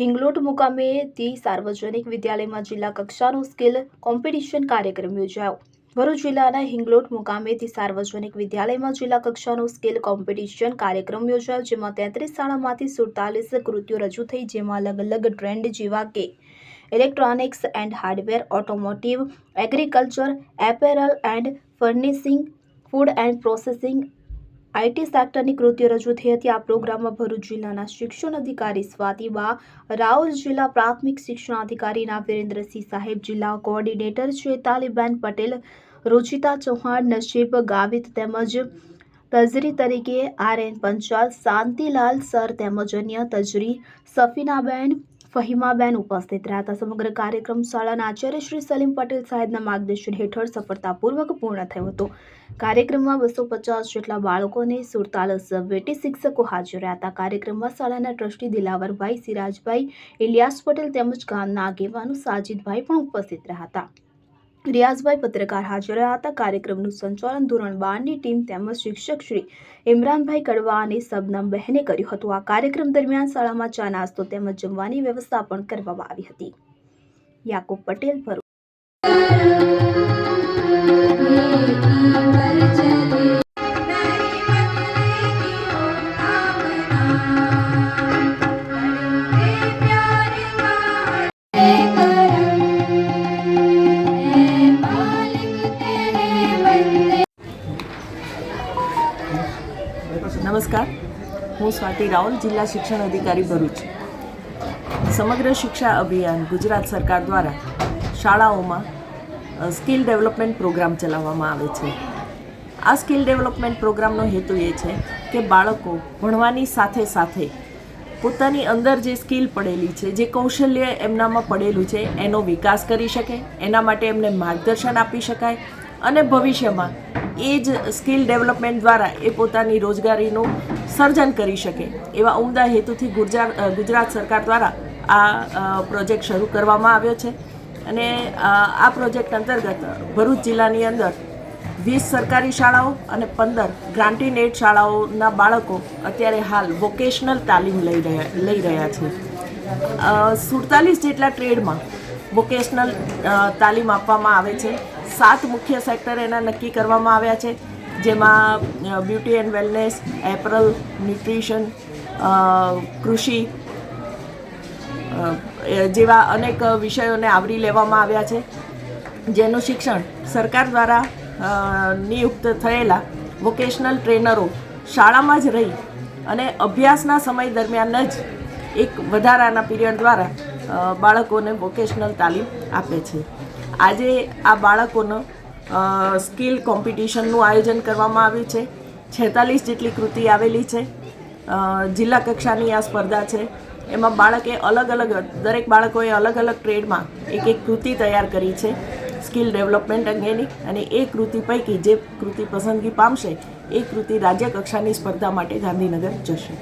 હિંગલોટ મુકામેથી સાર્વજનિક વિદ્યાલયમાં જિલ્લા કક્ષાનો સ્કિલ કોમ્પિટિશન કાર્યક્રમ યોજાયો. ભરૂચ જિલ્લાના હિંગલોટ મુકામેથી સાર્વજનિક વિદ્યાલયમાં જિલ્લા કક્ષાનો સ્કિલ કોમ્પિટિશન કાર્યક્રમ યોજાયો, જેમાં તેત્રીસ શાળામાંથી સુડતાલીસ કૃતિઓ રજૂ થઈ, જેમાં અલગ અલગ ટ્રેન્ડ જેવા કે electronics and hardware, automotive, agriculture, apparel and furnishing, food and processing IT સેક્ટરની કૃતિઓ રજૂ થઈ હતી. આ પ્રોગ્રામમાં ભરૂચ જિલ્લાના શિક્ષણ અધિકારી સ્વાતિબા રાઉલ, જિલ્લા પ્રાથમિક શિક્ષણ શિક્ષણાધિકારીના વિરેન્દ્રસિંહ સાહેબ, જિલ્લા કોઓર્ડિનેટર ચેતાલીબેન પટેલ, રુચિતા ચૌહાણ નશીબ ગાવિત તેમજ તજરી તરીકે R N Panchal, Shantilal sir તેમજ અન્ય તજરી, સફીનાબેન ફહીમાબેન ઉપસ્થિત રહ્યા હતા સમગ્ર કાર્યક્રમ શાળાના આચાર્ય શ્રી સલીમ પટેલ સાહેબના માર્ગદર્શન હેઠળ સફળતાપૂર્વક પૂર્ણ થયો હતો. કાર્યક્રમમાં બસો પચાસ જેટલા બાળકો અને સુડતાલીસ વેટી શિક્ષકો હાજર રહ્યા હતા કાર્યક્રમમાં શાળાના ટ્રસ્ટી દિલાવરભાઈ સિરાજભાઈ, ઇલિયાસ પટેલ તેમજ ગામના આગેવાનો સાજીદભાઈ પણ ઉપસ્થિત રહ્યા હતા રિયાઝભાઈ પત્રકાર હાજર રહ્યા હતા. કાર્યક્રમનું સંચાલન ધોરણ બારની ટીમ તેમજ શિક્ષક શ્રી ઇમરાનભાઈ કડવા અને સબનમ બહેને કર્યું હતું. આ કાર્યક્રમ દરમિયાન શાળામાં ચા નાસ્તો તેમજ જમવાની વ્યવસ્થા પણ કરવામાં આવી હતી. યાકુબ પટેલ ભરૂચ. નમસ્કાર. હું સ્વાતિ રાવલ જિલ્લા શિક્ષણ અધિકારી ભરૂચ. સમગ્ર શિક્ષા અભિયાન ગુજરાત સરકાર દ્વારા શાળાઓમાં સ્કિલ ડેવલપમેન્ટ પ્રોગ્રામ ચલાવવામાં આવે છે. આ સ્કિલ ડેવલપમેન્ટ પ્રોગ્રામનો હેતુ એ છે કે બાળકો ભણવાની સાથે સાથે પોતાની અંદર જે સ્કિલ પડેલી છે, જે કૌશલ્ય એમનામાં પડેલું છે, એનો વિકાસ કરી શકે, એના માટે એમને માર્ગદર્શન આપી શકાય અને ભવિષ્યમાં એ જ સ્કિલ ડેવલપમેન્ટ દ્વારા એ પોતાની રોજગારીનું સર્જન કરી શકે એવા ઉમદા હેતુથી ગુજરાત ગુજરાત સરકાર દ્વારા આ પ્રોજેક્ટ શરૂ કરવામાં આવ્યો છે. અને આ પ્રોજેક્ટ અંતર્ગત ભરૂચ જિલ્લાની અંદર વીસ સરકારી શાળાઓ અને પંદર ગ્રાન્ટીન એડ શાળાઓના બાળકો અત્યારે હાલ વોકેશનલ તાલીમ લઈ રહ્યા લઈ રહ્યા છે. સુડતાલીસ જેટલા ટ્રેડમાં વોકેશનલ તાલીમ આપવામાં આવે છે. સાત મુખ્ય સેક્ટર એના નક્કી કરવામાં આવ્યા છે, જેમાં beauty and wellness apparel nutrition કૃષિ જેવા અનેક વિષયોને આવરી લેવામાં આવ્યા છે. જેનું શિક્ષણ સરકાર દ્વારા નિયુક્ત થયેલા વોકેશનલ ટ્રેનરો શાળામાં જ રહી અને અભ્યાસના સમય દરમિયાન જ એક વધારાના પીરિયડ દ્વારા બાળકોને વોકેશનલ તાલીમ આપે છે. આજે આ બાળકોનો સ્કિલ કોમ્પિટિશનનું આયોજન કરવામાં આવ્યું છે. છેતાલીસ જેટલી કૃતિ આવેલી છે. જિલ્લા કક્ષાની આ સ્પર્ધા છે. એમાં બાળકે અલગ અલગ, દરેક બાળકોએ અલગ અલગ ટ્રેડમાં એક એક કૃતિ તૈયાર કરી છે. સ્કિલ ડેવલપમેન્ટ અંગેની અને એ કૃતિ પૈકી જે કૃતિ પસંદગી પામશે, એ કૃતિ રાજ્ય કક્ષાની સ્પર્ધા માટે ગાંધીનગર જશે.